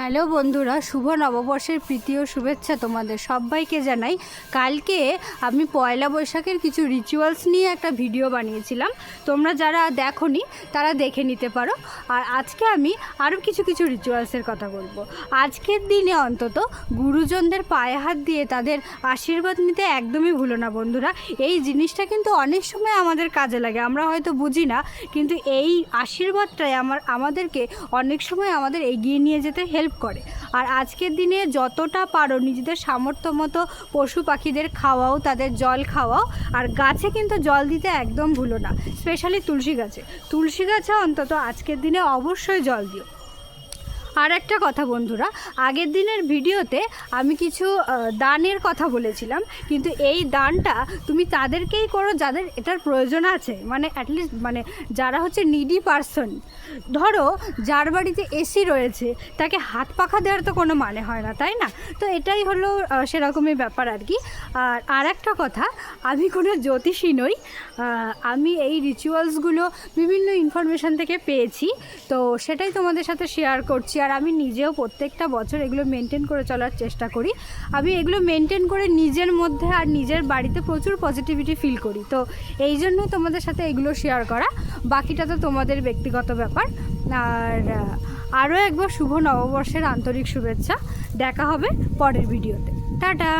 Hello বন্ধুরা, শুভ নববর্ষের প্রীতি ও শুভেচ্ছা তোমাদের সবাইকে জানাই। কালকে আমি পয়লা বৈশাখের কিছু রিচুয়ালস নিয়ে একটা ভিডিও বানিয়েছিলাম। তোমরা যারা দেখোনি, তারা দেখে নিতে পারো। আর আজকে আমি আরও কিছু কিছু রিচুয়ালসের কথা বলব। আজকের দিনে অন্তত গুরুজনদের পায়ে হাত দিয়ে তাদের আশীর্বাদ নিতে একদমই ভুলো না বন্ধুরা। এই জিনিসটা কিন্তু অনেক সময় আমাদের কাজে লাগে, আমরা হয়তো বুঝি না। কিন্তু এই আশীর্বাদটাই আমার, আমাদেরকে অনেক সময় আমাদের এগিয়ে নিয়ে যেতে হেল্প করে। আর আজকের দিনে যতটা পারো নিজেদের সামর্থ্য মতো পশু পাখিদের খাওয়াও, তাদের জল খাওয়াও। আর গাছে কিন্তু জল দিতে একদম ভুলো না স্পেশালি তুলসী গাছে। তুলসী গাছে অন্তত আজকের দিনে অবশ্যই জল দিও। আর একটা কথা বন্ধুরা, আগের দিনের ভিডিওতে আমি কিছু দানের কথা বলেছিলাম, কিন্তু এই দানটা তুমি তাদেরকেই করো যাদের এটার প্রয়োজন আছে। মানে অ্যাটলিস্ট মানে যারা হচ্ছে নিডি পার্সন ধরো, যার বাড়িতে এসি রয়েছে, তাকে হাত পাখা দেওয়ার তো কোনো মানে হয় না, তাই না? তো এটাই হলো সেরকমই ব্যাপার আর কি। আর আর একটা কথা, আমি কোনো জ্যোতিষী নই আমি এই রিচুয়ালসগুলো বিভিন্ন ইনফরমেশান থেকে পেয়েছি, তো সেটাই তোমাদের সাথে শেয়ার করছি। আর আমি নিজেও প্রত্যেকটা বছর এগুলো মেনটেন করে চলার চেষ্টা করি। আমি এগুলো মেনটেন করে নিজের মধ্যে আর নিজের বাড়িতে প্রচুর পজিটিভিটি ফিল করি। তো এই জন্যই তোমাদের সাথে এগুলো শেয়ার করা। বাকিটা তো তোমাদের ব্যক্তিগত ব্যাপার। আর আরও একবার শুভ নববর্ষের আন্তরিক শুভেচ্ছা। দেখা হবে পরের ভিডিওতে টাটা!